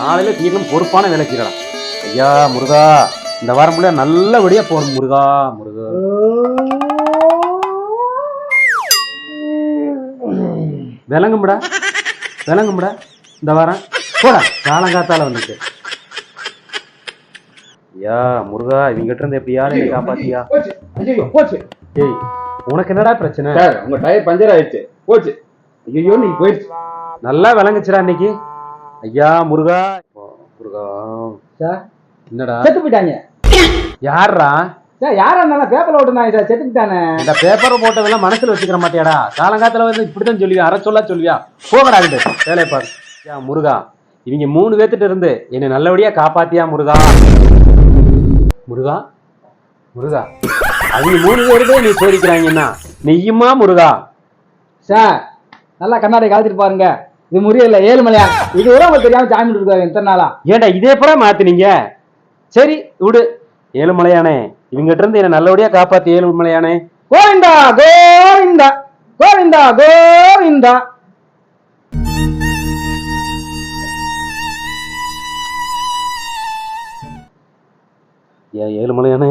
நாளையில தீர்ணும் பொறுப்பான வேலை செய்யலாம் ஐயா முருகா இந்த வாரம் முள்ள நல்லபடியா போகணும் முருகா முருகா. விளங்கும்டா விளங்கும்டா இந்த வாரம். போடா காலங்காத்தால வந்துட்டு. ஐயா முருகா இவங்கிட்ட இருந்து எப்படியாவது என்னை காப்பாத்தியா? ஏய் உனக்கு என்னடா பிரச்சனை? உங்க டயர் பஞ்சர் ஆயிடுச்சு. போச்சு. ஐயோ நீங்க போயிடுச்சு. நல்லா விளங்குச்சுடா இன்னைக்கு. ஐயா முருகா. முருகா. சார். என்னடா? செத்து போயிட்டாங்க. யார்ரா? சார் யாரா இருந்தாலும் பேப்பர்ல ஓட்டுனாங்க சார் செத்து போயிட்டானே இந்த பேப்பர் போட்டதெல்லாம் மனசுல வச்சுக்கிற மாட்டியாடா? காலங்காத்துல வந்து இப்படித்தான் சொல்லுவியா? அரை சொல்லா சொல்லுவியா? போகடா இது வேலையை பாரு. ஐயா முருகா. இவங்க மூணு பேர்த்திட்ட இருந்து என்னை நல்லபடியா காப்பாத்தியா முருகா? முருகா? முருகா. அவங்க மூணு பேருக்கே நீ சோதிக்கிறாங்கன்னா நெய்யுமா முருகா? சார் நல்லா கண்ணாடி கலத்திட்டு பாருங்க. இது முறியல ஏழு மலையா இது கூட உங்களுக்கு தெரியாம ஜாமீன் இருக்காங்க இத்தனை நாளா? ஏன்டா இதே போல மாத்துனீங்க? சரி விடு. ஏழுமலையானே இவங்கிட்ட இருந்து என்னை நல்லபடியா காப்பாத்தி ஏழுமலையானே. கோவிந்தா கோவிந்தா கோவிந்தா கோவிந்தா. ஏன் ஏழுமலையானே